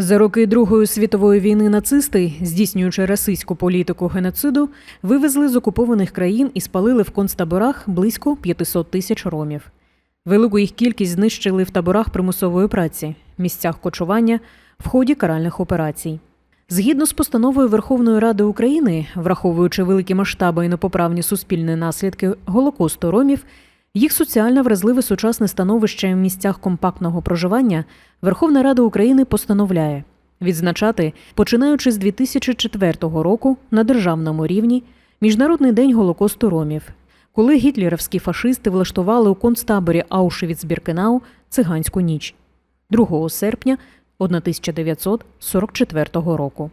За роки Другої світової війни нацисти, здійснюючи расистську політику геноциду, вивезли з окупованих країн і спалили в концтаборах близько 500 тисяч ромів. Велику їх кількість знищили в таборах примусової праці, місцях кочування, в ході каральних операцій. Згідно з постановою Верховної Ради України, враховуючи великі масштаби і непоправні суспільні наслідки Голокосту ромів, їх соціально вразливе сучасне становище в місцях компактного проживання Верховна Рада України постановляє відзначати, починаючи з 2004 року на державному рівні Міжнародний день Голокосту ромів, коли гітлерівські фашисти влаштували у концтаборі Аушвіц-Біркенау циганську ніч 2 серпня 1944 року.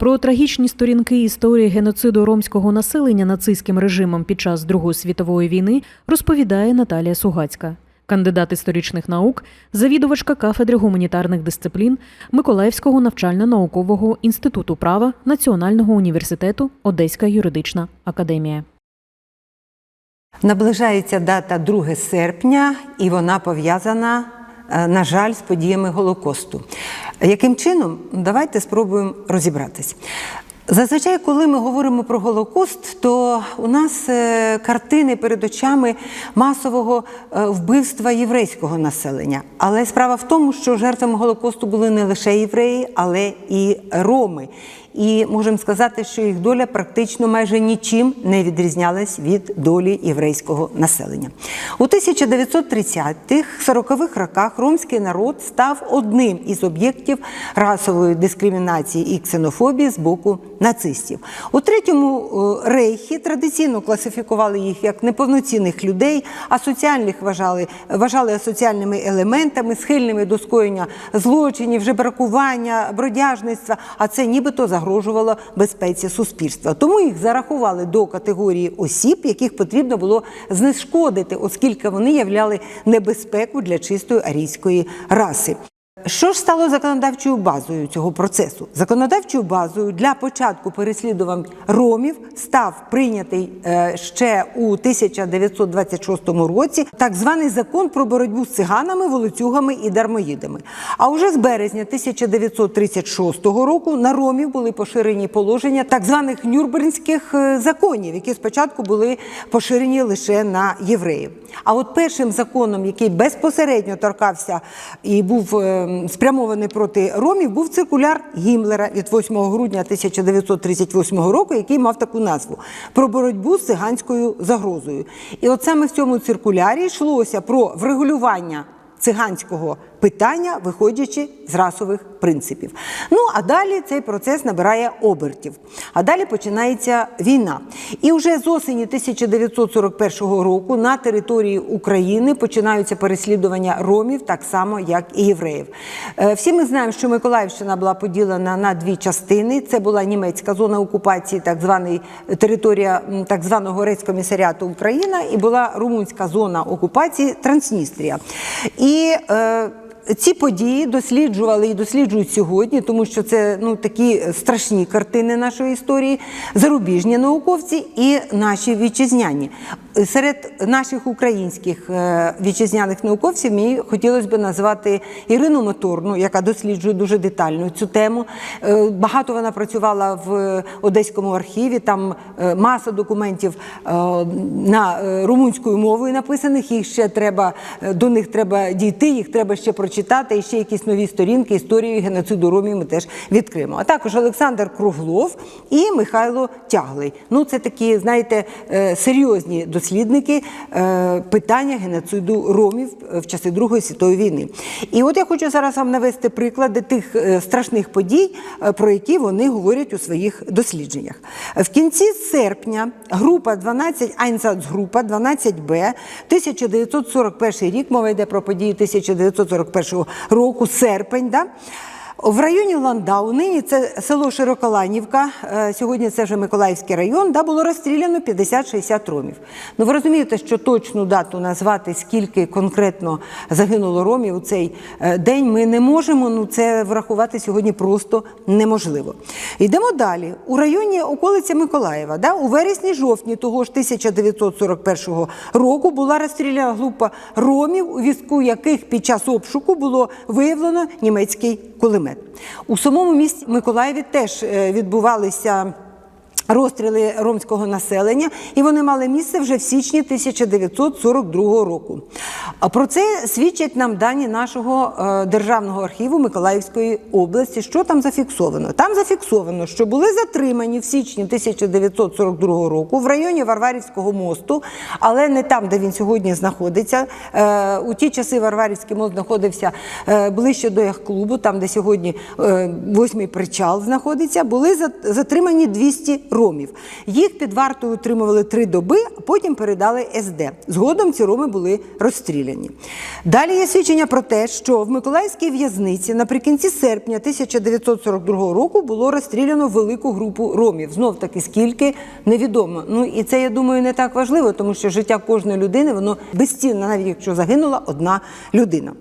Про трагічні сторінки історії геноциду ромського населення нацистським режимом під час Другої світової війни розповідає Наталія Сугацька, кандидат історичних наук, завідувачка кафедри гуманітарних дисциплін Миколаївського навчально-наукового інституту права Національного університету Одеська юридична академія. Наближається дата 2 серпня, і вона пов'язана, на жаль, з подіями Голокосту. Яким чином? Давайте спробуємо розібратись. Зазвичай, коли ми говоримо про Голокост, то у нас е, картини перед очами масового е, вбивства єврейського населення. Але справа в тому, що жертвами Голокосту були не лише євреї, але і роми. І можемо сказати, що їх доля практично майже нічим не відрізнялась від долі єврейського населення. У 1930-х, 40-х роках ромський народ став одним із об'єктів расової дискримінації і ксенофобії з боку нацистів. У третьому е, рейхі традиційно класифікували їх як неповноцінних людей, а соціальних вважали, вважали асоціальними елементами, схильними до скоєння злочинів, жебракування, бродяжництва, а це нібито загрожувало безпеці суспільства. Тому їх зарахували до категорії осіб, яких потрібно було знешкодити, оскільки вони являли небезпеку для чистої арійської раси. Що ж стало законодавчою базою цього процесу? Законодавчою базою для початку переслідувань ромів став прийнятий е, ще у 1926 році так званий закон про боротьбу з циганами, волоцюгами і дармоїдами. А уже з березня 1936 року на ромів були поширені положення так званих нюрнбернських е, законів, які спочатку були поширені лише на євреїв. А от першим законом, який безпосередньо торкався і був е, спрямований проти ромів, був циркуляр Гімлера від 8 грудня 1938 року, який мав таку назву про боротьбу з циганською загрозою. І от саме в цьому циркулярі йшлося про врегулювання циганського питання, виходячи з расових принципів. Ну а далі цей процес набирає обертів. А далі починається війна. І вже з осені 1941 року на території України починаються переслідування ромів, так само як і євреїв. Е, Всі ми знаємо, що Миколаївщина була поділена на дві частини. Це була німецька зона окупації, так званий територія так званого Рейськомісаріату Україна, і була румунська зона окупації Трансністрія. І е, ці події досліджували і досліджують сьогодні, тому що це ну такі страшні картини нашої історії, зарубіжні науковці і наші вітчизняні. Серед наших українських е, вітчизняних науковців мені хотілося б назвати Ірину Моторну, яка досліджує дуже детально цю тему. Е, Багато вона працювала в Одеському архіві. Там е, маса документів на румунською мовою написаних. Їх ще треба до них треба дійти, їх треба ще прочитати. І ще якісь нові сторінки історії геноциду ромів ми теж відкриємо. А також Олександр Круглов і Михайло Тяглий. Ну це такі, знаєте, серйозні дослідники е, питання геноциду ромів в часи Другої світової війни. І от я хочу зараз вам навести приклади тих е, страшних подій, е, про які вони говорять у своїх дослідженнях. В кінці серпня група 12 Айнсацгрупа 12Б 1941 рік, мова йде про події 1941 року, серпень. Да? В районі Ландау, нині це село Широколанівка, е, сьогодні це вже Миколаївський район, да, було розстріляно 50-60 ромів. Ну ви розумієте, що точну дату назвати, скільки конкретно загинуло ромів у цей е, день, ми не можемо. Ну це врахувати сьогодні просто неможливо. Йдемо далі. У районі околиці Миколаєва, да, у вересні-жовтні того ж 1941 року була розстріляна група ромів, у візку яких під час обшуку було виявлено німецький кулемет. У самому місті Миколаєві теж е, відбувалися. Розстріли ромського населення, і вони мали місце вже в січні 1942 року. Про це свідчать нам дані нашого е, державного архіву Миколаївської області. Що там зафіксовано? Там зафіксовано, що були затримані в січні 1942 року в районі Варварівського мосту, але не там, де він сьогодні знаходиться. Е, У ті часи Варварівський мост знаходився е, ближче до яхт-клубу, там, де сьогодні восьмий причал знаходиться. Були затримані 200 ромів. Їх під вартою утримували три доби, а потім передали СД. Згодом ці роми були розстріляні. Далі є свідчення про те, що в Миколаївській в'язниці наприкінці серпня 1942 року було розстріляно велику групу ромів. Знов таки скільки невідомо. Ну і це я думаю не так важливо, тому що життя кожної людини воно безцінне, навіть якщо загинула одна людина.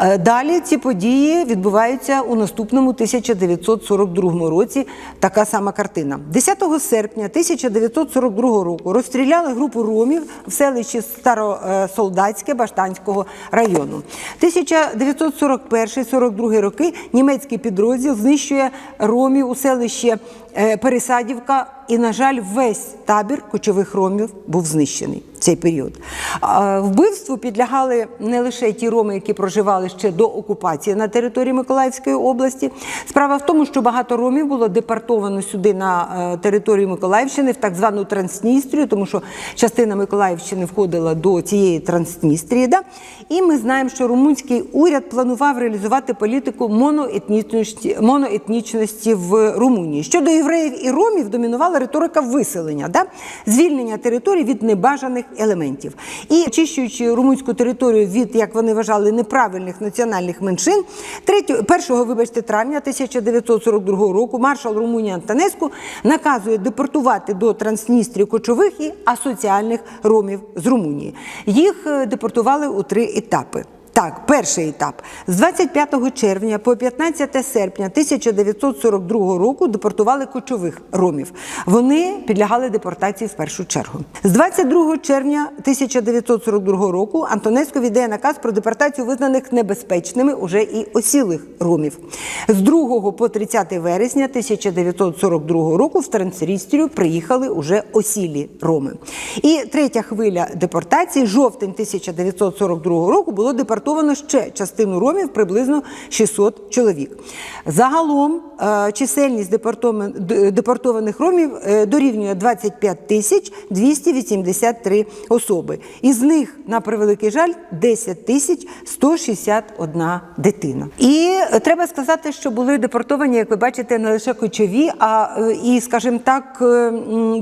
Е, Далі ці події відбуваються у наступному 1942 році. Така сама картина. 10 серпня 1942 року розстріляли групу ромів в селищі Старосолдатське Баштанського району. 1941-42 роки німецький підрозділ знищує ромів у селищі е, Пересадівка. І, на жаль, весь табір кочових ромів був знищений в цей період. Вбивству підлягали не лише ті роми, які проживали ще до окупації на території Миколаївської області. Справа в тому, що багато ромів було депортовано сюди на е, територію Миколаївщини в так звану Трансністрію, тому що частина Миколаївщини входила до цієї Трансністрії. Да? І ми знаємо, що румунський уряд планував реалізувати політику моноетнічності, моноетнічності в Румунії. Щодо євреїв і ромів домінувала риторика виселення, да? звільнення територій від небажаних елементів. І очищуючи румунську територію від, як вони вважали, неправильних національних меншин, 3, 1 вибачте, травня 1942 року маршал Румунії Антонеску наказує депортувати до Трансністрії кочових і асоціальних ромів з Румунії. Їх е, депортували у три етапи. Так, перший етап з 25 червня по 15 серпня 1942 року депортували кочових ромів. Вони підлягали депортації в першу чергу. З 22 червня 1942 року Антонеско віддає наказ про депортацію визнаних небезпечними уже і осілих ромів. З 2 по 30 вересня 1942 року в Трансрістрію приїхали уже осілі роми. І третя хвиля депортації, жовтень 1942 року, було депортовано ще частину ромів, приблизно 600 чоловік. Загалом е, чисельність депортован- депортованих ромів е, дорівнює 25 тисяч 283 особи. Із них, на превеликий жаль, 10 тисяч 161 дитина. І е, треба сказати, що були депортовані, як ви бачите, не лише кочові, а і, скажімо так,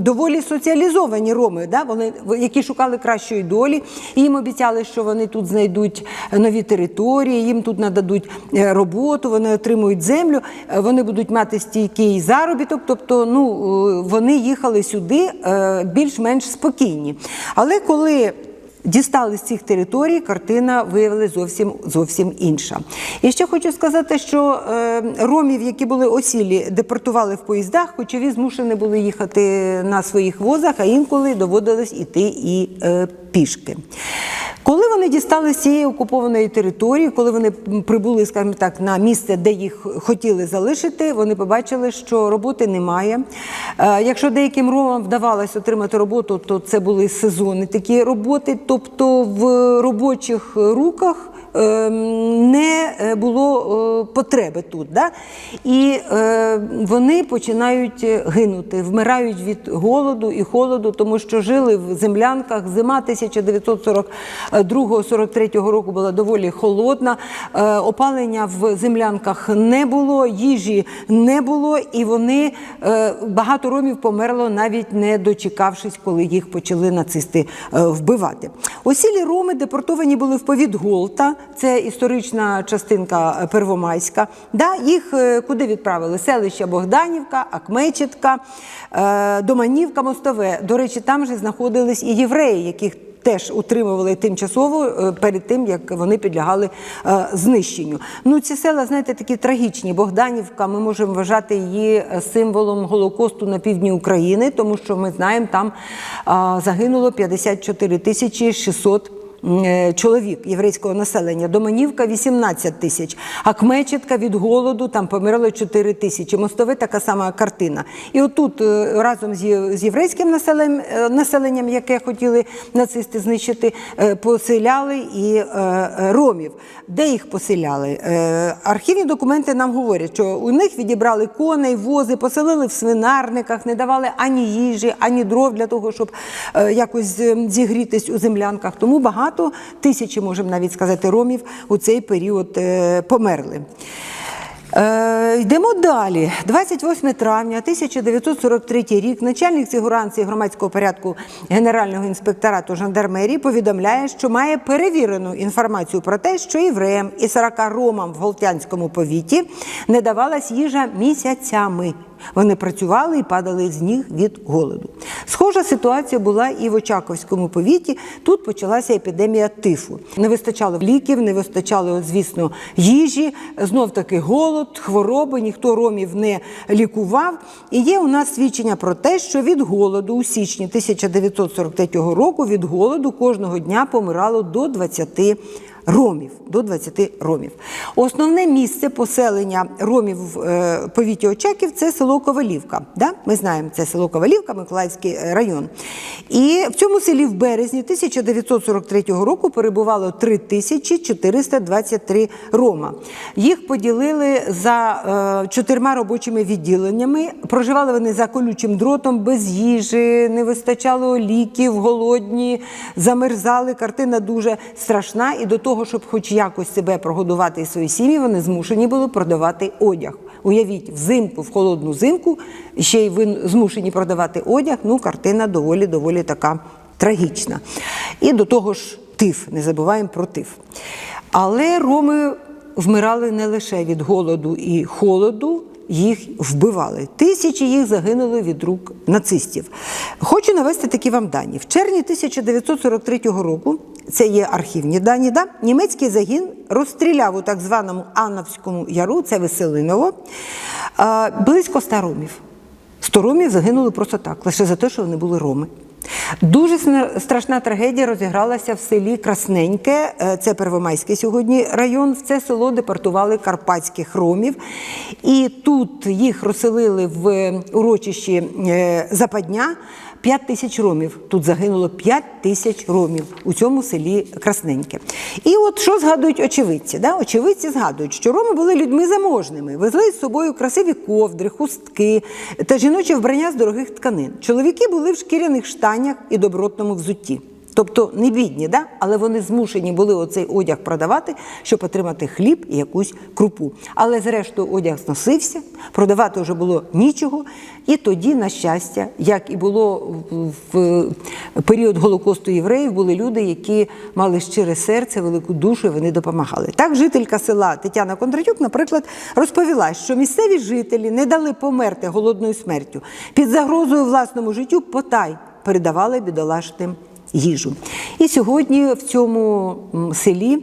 доволі соціалізовані роми, да? вони, які шукали кращої долі. І їм обіцяли, що вони тут знайдуть нові території, їм тут нададуть е, роботу, вони отримують землю, е, вони будуть мати стійкий заробіток. Тобто, ну е, вони їхали сюди більш-менш спокійні. Але коли Дістали з цих територій, картина виявилася зовсім зовсім інша. І ще хочу сказати, що ромів, які були осілі, депортували в поїздах, кочові змушені були їхати на своїх возах, а інколи доводилось іти і пішки. Коли вони дістали цієї окупованої території, коли вони прибули, скажімо так, на місце, де їх хотіли залишити, вони побачили, що роботи немає. Е, Якщо деяким ромам вдавалося отримати роботу, то це були сезонні такі роботи, тобто в робочих руках не е, було е, потреби тут. Да? І е, вони починають гинути, вмирають від голоду і холоду, тому що жили в землянках. Зима 1942-43 року була доволі холодна. Опалення в землянках не було, їжі не було, і вони багато ромів померло, навіть не дочекавшись, коли їх почали нацисти вбивати. Осілі роми депортовані були в повіт Голта, це історична частинка е, Первомайська. Да, їх е, куди відправили? Селища Богданівка, Акмечетка, е, Доманівка, Мостове. До речі, там же знаходились і євреї, яких теж утримували тимчасово е, перед тим, як вони підлягали е, знищенню. Ну, ці села, знаєте, такі трагічні. Bogdanівка, ми можемо вважати її е, символом Голокосту на півдні України, тому що ми знаємо, там а, загинуло 54 тисячі 600 е, чоловік єврейського населення, Доманівка 18 тисяч, Акмечетка від голоду там померло 4 тисячі. Мостове така сама картина. І отут е, разом з єврейським населенням, е, населенням, яке хотіли нацисти знищити, е, поселяли і е, е, ромів. Де їх поселяли? Е, Архівні документи нам говорять, що у них відібрали коней, вози, поселили в свинарниках, не давали ані їжі, ані дров для того, щоб е, якось е, зігрітись у землянках. Тому багато тисячі, можемо навіть сказати, ромів у цей період е, померли. Е, йдемо далі. 28 травня 1943 рік начальник сигуранції громадського порядку Генерального інспекторату жандармерії повідомляє, що має перевірену інформацію про те, що євреям і 40 ромам в Голтянському повіті не давалась їжа місяцями. Вони працювали і падали з ніг від голоду. Схожа ситуація була і в Очаковському повіті. Тут почалася епідемія тифу. Не вистачало ліків, не вистачало, звісно, їжі. Знов таки голод, хвороби, ніхто ромів не лікував. І є у нас свідчення про те, що від голоду у січні 1943 року від голоду кожного дня помирало до 20 ромів. До 20 ромів. Основне місце поселення ромів в е, повіті Очаків це село Ковалівка. Да? Ми знаємо, це село Ковалівка, Миколаївський район. І в цьому селі в березні 1943 року перебувало 3423 рома. Їх поділили за е, чотирма робочими відділеннями. Проживали вони за колючим дротом, без їжі, не вистачало ліків, голодні, замерзали. Картина дуже страшна. І до того, щоб хоч якось себе прогодувати і свої сім'ї, вони змушені були продавати одяг. Уявіть, взимку, в холодну зимку, ще й ви змушені продавати одяг. Ну, картина доволі доволі така трагічна. І до того ж, тиф, не забуваємо про тиф. Але роми вмирали не лише від голоду і холоду, їх вбивали. Тисячі їх загинули від рук нацистів. Хочу навести такі вам дані. В червні 1943 року, це є архівні дані, да? німецький загін розстріляв у так званому Анновському яру, це Веселиново, близько 100 ромів. 100 ромів загинули просто так, лише за те, що вони були роми. Дуже страшна трагедія розігралася в селі Красненьке, е, це Первомайський сьогодні район. В це село депортували карпатських ромів. І тут їх розселили в урочищі е, Западня. 5 тисяч ромів. Тут загинуло 5 тисяч ромів у цьому селі Красненьке. І от що згадують очевидці? Да? Очевидці згадують, що роми були людьми заможними, везли з собою красиві ковдри, хустки та жіноче вбрання з дорогих тканин. Чоловіки були в шкіряних штанях і добротному взутті. Тобто не бідні, да? але вони змушені були оцей одяг продавати, щоб отримати хліб і якусь крупу. Але зрештою одяг зносився, продавати вже було нічого. І тоді, на щастя, як і було в період Голокосту євреїв, були люди, які мали щире серце, велику душу, і вони допомагали. Так, жителька села Тетяна Кондратюк, наприклад, розповіла, що місцеві жителі не дали померти голодною смертю. Під загрозою власному життю потай передавали бідолашним їжу. І сьогодні в цьому селі е,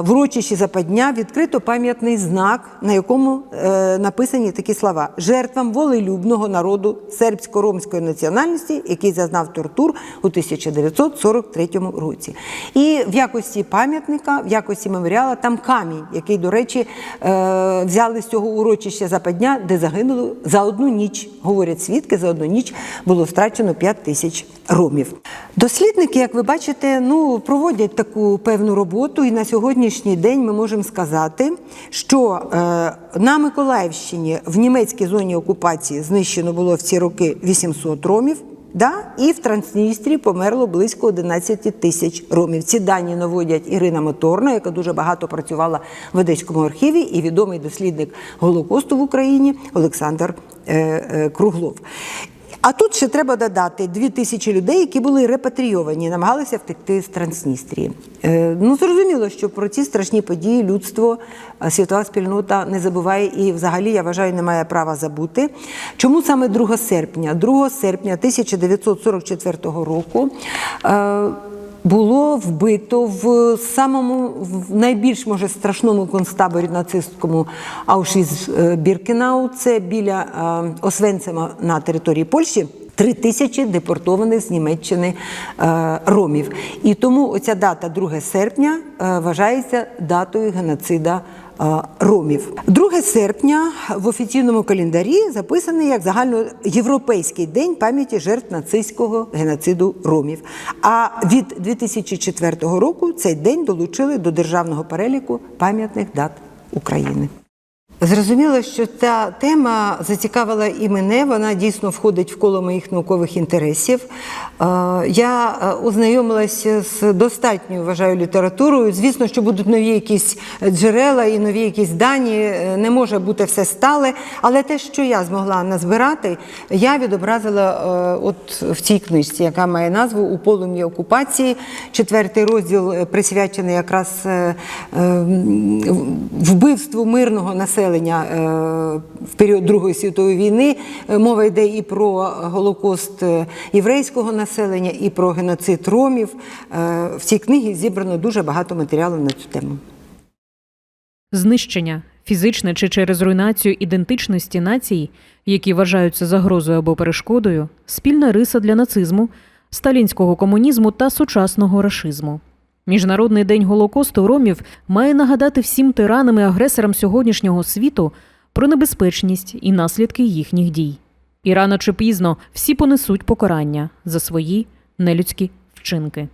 в урочищі Западня відкрито пам'ятний знак, на якому е, написані такі слова: жертвам волелюбного народу сербсько-ромської національності, який зазнав тортур у 1943 році. І в якості пам'ятника, в якості меморіала там камінь, який, до речі, е, взяли з цього урочища Западня, де загинули за одну ніч, говорять свідки, за одну ніч було страчено 5 тисяч ромів. Дослідники, як ви бачите, ну проводять таку певну роботу, і на сьогоднішній день ми можемо сказати, що е, на Миколаївщині в німецькій зоні окупації знищено було в ці роки 800 ромів. Да? І в Трансністрі померло близько 11 тисяч ромів. Ці дані наводять Ірина Моторна, яка дуже багато працювала в Одеському архіві, і відомий дослідник Голокосту в Україні Олександр е, е, Круглов. А тут ще треба додати дві тисячі людей, які були репатрійовані, намагалися втекти з Трансністрії. Е, ну зрозуміло, що про ці страшні події людство, е, світова спільнота не забуває і, взагалі, я вважаю, не має права забути. Чому саме 2 серпня? 2 серпня 1944 року. Було вбито в самому в найбільш може страшному концтаборі нацистському Аушвіц-Біркенау, це біля е, Освенцима на території Польщі. Три тисячі депортованих з Німеччини е, ромів. І тому оця дата 2 серпня е, вважається датою геноцида е, ромів. 2 серпня в офіційному календарі записаний як загальноєвропейський день пам'яті жертв нацистського геноциду ромів. А від 2004 року цей день долучили до державного переліку пам'ятних дат України. Зрозуміло, що ця тема зацікавила і мене. Вона дійсно входить в коло моїх наукових інтересів. Е, Я е, ознайомилася з достатньою, вважаю, літературою. Звісно, що будуть нові якісь джерела і нові якісь дані. Е, Не може бути все стале. Але те, що я змогла назбирати, я відобразила от в цій книжці, яка має назву У полум'ї окупації. Четвертий розділ присвячений якраз вбивству мирного населення е, в період Другої світової війни. Е, Мова йде і про голокост е, єврейського населення, і про геноцид ромів. В цій книгі зібрано дуже багато матеріалу на цю тему. Знищення фізичне чи через руйнацію ідентичності націй, які вважаються загрозою або перешкодою, спільна риса для нацизму, сталінського комунізму та сучасного рашизму. Міжнародний день Голокосту ромів має нагадати всім тиранам і агресорам сьогоднішнього світу про небезпечність і наслідки їхніх дій. І рано чи пізно всі понесуть покарання за свої нелюдські вчинки.